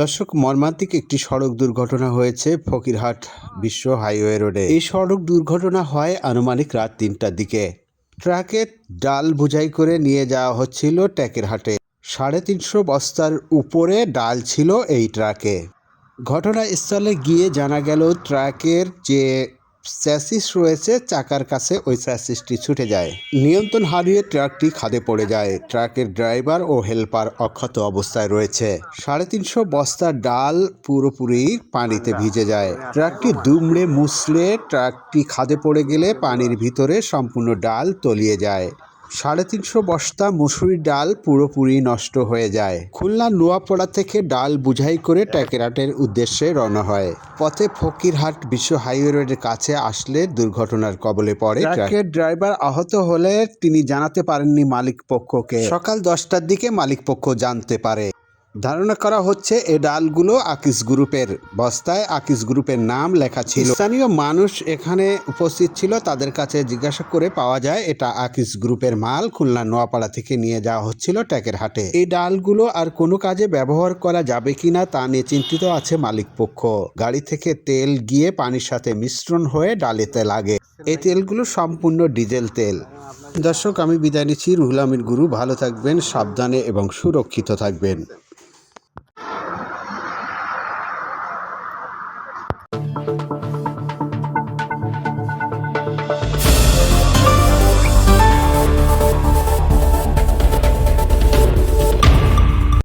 দর্শক, মর্মান্তিক একটি সড়ক দুর্ঘটনা হয়েছে ফকিরহাট বিশ্ব হাইওয়ে রোডে। এই সড়ক দুর্ঘটনা হয় আনুমানিক রাত তিনটার দিকে। ট্রাকে ডাল বুঝাই করে নিয়ে যাওয়া হচ্ছিল ট্যাকের হাটে। সাড়ে তিনশো বস্তার উপরে ডাল ছিল এই ট্রাকে। ঘটনাস্থলে গিয়ে জানা গেল, ট্রাকের যে স্যাসিস রয়েছে, চাকার কাছে ওই চ্যাসিসটি ছুটে যায়। নিয়ন্ত্রণ হারিয়ে ট্রাকটি খাদে পড়ে যায়। ট্রাকের ড্রাইভার ও হেল্পার অক্ষত অবস্থায় রয়েছে। সাড়ে তিনশো বস্তা ডাল পুরোপুরি পানিতে ভিজে যায়। ট্রাকটি দুমড়ে মুছলে ট্রাকটি খাদে পড়ে গেলে পানির ভিতরে সম্পূর্ণ ডাল তলিয়ে যায়। সাড়ে তিনশো বস্তা মুসুরির ডাল পুরোপুরি নষ্ট হয়ে যায়। খুলনা নোয়াপাড়া থেকে ডাল বুঝাই করে ট্যাকেরাটের উদ্দেশ্যে রওনা হয়। পথে ফকিরহাট বিশ্ব হাইওয়ে রোডের কাছে আসলে দুর্ঘটনার কবলে পড়ে ট্রাকের ড্রাইভার আহত হলে তিনি জানাতে পারেননি মালিক পক্ষকে সকাল দশটার দিকে মালিক পক্ষ জানতে পারে। ধারণা করা হচ্ছে এ ডালগুলো আকিস গ্রুপের বস্তায় আকিস গ্রুপের নাম লেখা ছিল। স্থানীয় মানুষ এখানে উপস্থিত ছিল, তাদের কাছে জিজ্ঞাসা করে পাওয়া যায়, এটা আকিস গ্রুপের মাল, খুলনা নোয়াপাড়া থেকে নিয়ে যাওয়া হচ্ছিল ট্যাকের হাটে। এই ডালগুলো আর কোনো কাজে ব্যবহার করা যাবে কিনা তা নিয়ে চিন্তিত আছে মালিক পক্ষ। গাড়ি থেকে তেল গিয়ে পানির সাথে মিশ্রণ হয়ে ডালেতে লাগে এই তেলগুলো সম্পূর্ণ ডিজেল তেল। দর্শক, আমি বিদায় নিচ্ছি। রুহুল আমির গুরু, ভালো থাকবেন, সাবধানে এবং সুরক্ষিত থাকবেন।